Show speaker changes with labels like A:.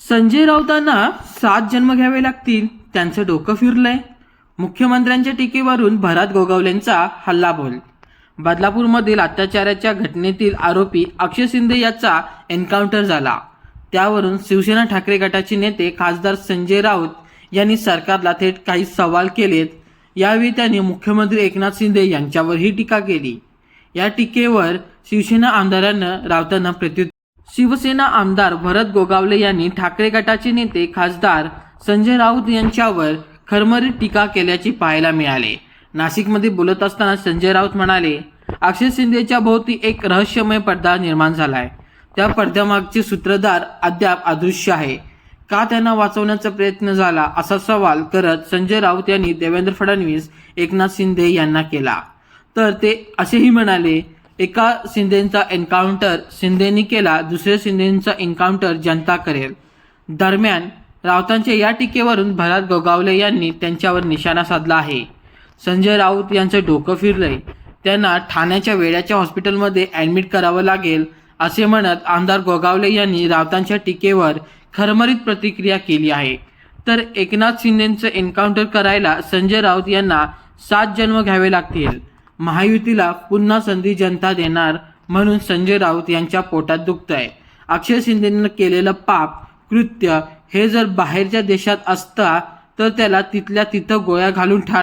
A: संजय राऊतांना सात जन्म घ्यावे लागतील. त्यांचं डोकं फिरलंय. मुख्यमंत्र्यांच्या टीकेवरून भरत गोगावलेंचा हल्लाबोल. बदलापूरमधील अत्याचाराच्या घटनेतील आरोपी अक्षय शिंदे याचा एन्काउंटर झाला. त्यावरून शिवसेना ठाकरे गटाचे नेते खासदार संजय राऊत यांनी सरकारला थेट काही सवाल केलेत. यावेळी त्यांनी मुख्यमंत्री एकनाथ शिंदे यांच्यावरही टीका केली. या टीकेवर शिवसेना आमदारांना राऊतांना प्रत्युत्तर शिवसेना आमदार भरत गोगावले यांनी ठाकरे गटाचे नेते खासदार संजय राऊत यांच्यावर खरमरीत टीका केल्याचे पाहायला मिळाले. नाशिकमध्ये बोलत असताना संजय राऊत म्हणाले अक्षय शिंदेच्या भोवती एक रहस्यमय पडदा निर्माण झालाय. त्या पडद्यामागचे सूत्रधार अद्याप अदृश्य आहे. का त्यांना वाचवण्याचा प्रयत्न झाला असा सवाल करत संजय राऊत यांनी देवेंद्र फडणवीस एकनाथ शिंदे यांना केला. तर ते असेही म्हणाले एका शिंदेचा एन्काउंटर शिंदेनी केला दुसऱ्या शिंदेचा एन्काउंटर जनता करेल. दरम्यान राऊतांच्या या टीकेवरून भरत गोगावले यांनी त्यांच्यावर निशाणा साधला आहे. संजय राऊत यांचं डोकं फिरलंय. त्यांना ठाण्याच्या वेड्याच्या हॉस्पिटलमध्ये ॲडमिट करावं लागेल असे म्हणत आमदार गोगावले यांनी राऊतांच्या टीकेवर खरमरीत प्रतिक्रिया केली आहे. तर एकनाथ शिंदेचं एन्काउंटर करायला संजय राऊत यांना सात जन्म घ्यावे लागतील. महायुतीला पुन्हा संधी जनता देणार म्हणून संजय राऊत यांच्या पोटात दुखतंय. अक्षय शिंदेनं केलेलं पाप कृत्य हे जर बाहेरच्या देशात असता तर त्याला तिथल्या तिथं गोळ्या घालून ठार